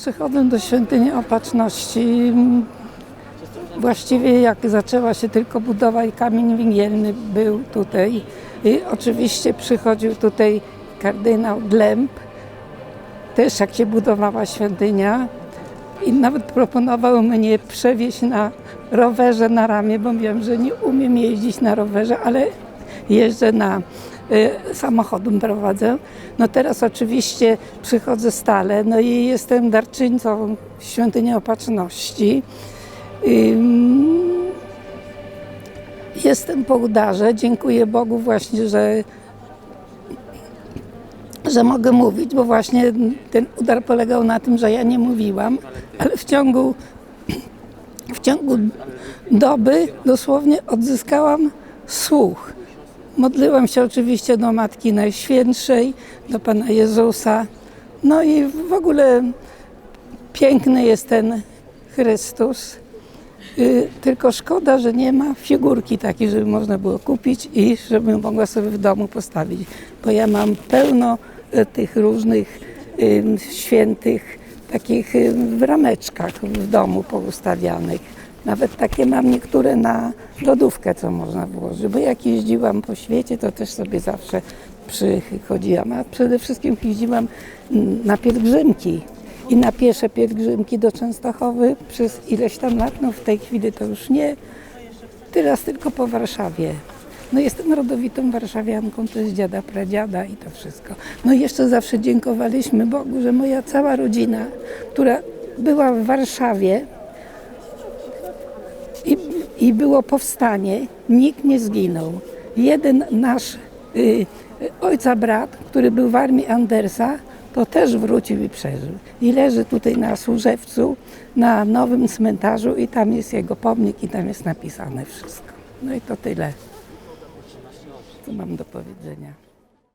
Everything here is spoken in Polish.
Przychodzę do świątyni opatrzności. Właściwie jak zaczęła się tylko budowa i kamień węgielny był tutaj. I oczywiście przychodził tutaj kardynał Glemp, też jak się budowała świątynia. I nawet proponował mnie przewieźć na rowerze na ramię, bo wiem, że nie umiem jeździć na rowerze, ale jeżdżę na samochodem prowadzę. No teraz oczywiście przychodzę stale, no i jestem darczyńcą Świątyni Opatrzności. Jestem po udarze. Dziękuję Bogu właśnie, że, że mogę mówić, bo właśnie ten udar polegał na tym, że ja nie mówiłam, ale w ciągu, w ciągu doby dosłownie odzyskałam słuch. Modliłam się oczywiście do Matki Najświętszej, do Pana Jezusa. No i w ogóle piękny jest ten Chrystus. Y, Tylko szkoda, że nie ma figurki takiej, żeby można było kupić i żebym mogła sobie w domu postawić. Bo ja mam pełno y, tych różnych y, świętych, takich w rameczkach w domu poustawianych. Nawet takie mam niektóre na lodówkę, co można włożyć. Bo jak jeździłam po świecie, to też sobie zawsze przychodziłam. A przede wszystkim jeździłam na pielgrzymki i na piesze pielgrzymki do Częstochowy przez ileś tam lat, no w tej chwili to już nie, teraz tylko po Warszawie. No jestem rodowitą warszawianką, to jest dziada, pradziada i to wszystko. No i jeszcze zawsze dziękowaliśmy Bogu, że moja cała rodzina, która była w Warszawie i, było powstanie, nikt nie zginął. Jeden nasz y, ojca brat, który był w armii Andersa, to też wrócił i przeżył. I leży tutaj na Służewcu, na nowym cmentarzu i tam jest jego pomnik i tam jest napisane wszystko. No i to tyle, co mam do powiedzenia.